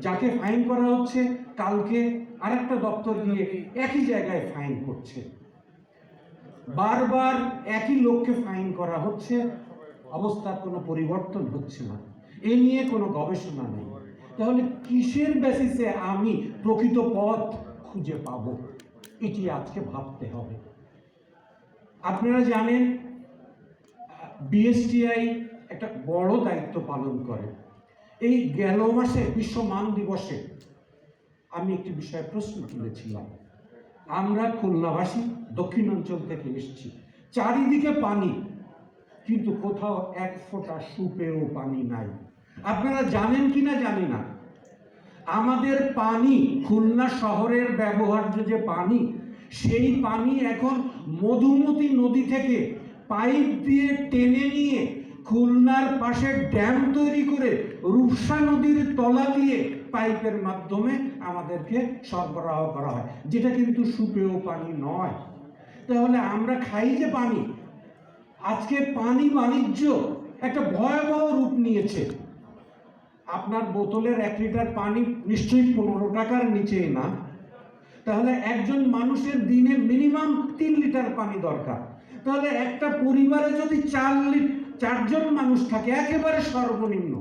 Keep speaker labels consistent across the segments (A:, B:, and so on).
A: যাকে ফাইন করা হচ্ছে, কালকে আরেকটা দপ্তর গিয়ে একই জায়গায় ফাইন করছে। বারবার একই লোককে ফাইন করা হচ্ছে অবস্থার কোনো পরিবর্তন হচ্ছে না। এ নিয়ে কোনো গবেষণা নেই। তাহলে কিসের বেসিসে আমি প্রকৃত পথ খুঁজে পাব? এটি আজকে ভাবতে হবে। আপনারা জানেন বিএসটিআই একটা বড় দায়িত্ব পালন করে। এই গেল মাসে, বিশ্ব মান দিবসে আমি একটি বিষয়ে প্রশ্ন তুলেছিলাম। আমরা খুলনাবাসী, দক্ষিণাঞ্চল থেকে এসেছি। চারিদিকে পানি, কিন্তু কোথাও এক ফোঁটা সুপেও পানি নাই। আপনারা জানেন কি না জানি না। আমাদের পানি, খুলনা শহরের ব্যবহার্য যে পানি, সেই পানি এখন মধুমতি নদী থেকে পাইপ দিয়ে টেনে নিয়ে খুলনার পাশে ড্যাম তৈরি করে রূপসা নদীর তলা দিয়ে পাইপের মাধ্যমে আমাদেরকে সরবরাহ করা হয়, যেটা কিন্তু সুপেয় পানি নয়। তাহলে আমরা খাই যে পানি। আজকে পানি বাণিজ্য একটা ভয়াবহ রূপ নিয়েছে। আপনার বোতলের এক লিটার পানি নিশ্চয়ই পনেরো টাকার নিচে না। তাহলে একজন মানুষের দিনে মিনিমাম তিন লিটার পানি দরকার। তাহলে একটা পরিবারে যদি চার লিটার চারজন মানুষ থাকে, একেবারে সর্বনিম্ন।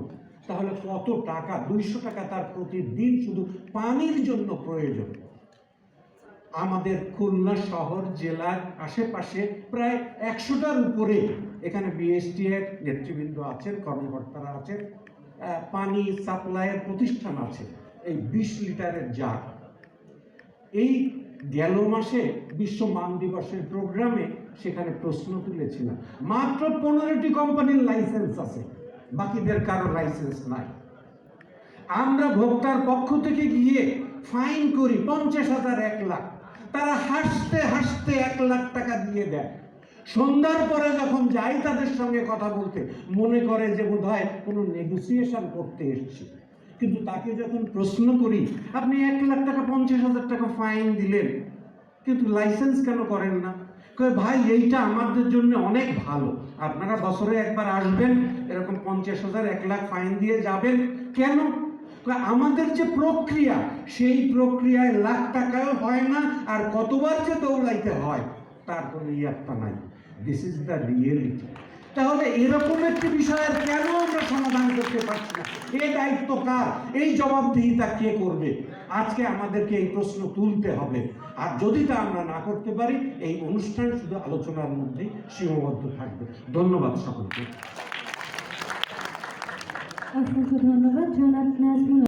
A: তাহলে কত টাকা? দুইশো টাকা তার প্রতিদিন শুধু পানির জন্য প্রয়োজন। আমাদের খুলনা শহর জেলার আশেপাশে প্রায় একশোটার উপরে এখানে বিএসটি এর নেতৃবৃন্দ আছেন, কর্মকর্তারা আছেন পানি সাপ্লাইয়ের প্রতিষ্ঠান আছে, এই বিশ লিটারের জার। এই গেল মাসে বিশ্ব মান দিবসের প্রোগ্রামে সেখানে প্রশ্ন তুলেছিলাম মাত্র পনেরোটি কোম্পানির লাইসেন্স আছে, বাকিদের কারও লাইসেন্স নাই। আমরা ভোক্তার পক্ষ থেকে গিয়ে ফাইন করি, পঞ্চাশ হাজার, এক লাখ। তারা হাসতে হাসতে এক লাখ টাকা দিয়ে দেয়। সন্ধ্যার পরে যখন যাই তাদের সঙ্গে কথা বলতে, মনে করে যে বোধ হয় কোনো নেগোসিয়েশন করতে এসছি। কিন্তু তাকে যখন প্রশ্ন করি, আপনি এক লাখ টাকা, পঞ্চাশ হাজার টাকা ফাইন দিলেন, কিন্তু লাইসেন্স কেন করেন না? ভাই, এইটা আমাদের জন্য অনেক ভালো। আপনারা বছরে একবার আসবেন, এরকম পঞ্চাশ হাজার, এক লাখ ফাইন দিয়ে যাবেন। কেন? আমাদের যে প্রক্রিয়া, সেই প্রক্রিয়ায় লাখ টাকাও হয় না, আর কতবার যে দৌড়াইতে হয়, তার কোনো ইয়াত্তা নাই। দিস ইজ দ্য রিয়েলিটি তাহলে এরকম একটি বিষয়ের কেন আমরা সমাধান করতে পারছি না? এই দায়িত্ব কার? এই জবাবদিহিতা কে করবে? আজকে আমাদেরকে এই প্রশ্ন তুলতে হবে। আর যদি তা আমরা না করতে পারি, এই অনুষ্ঠান শুধু আলোচনার মধ্যেই সীমাবদ্ধ থাকবে। ধন্যবাদ সকলকে।
B: অসংখ্য ধন্যবাদ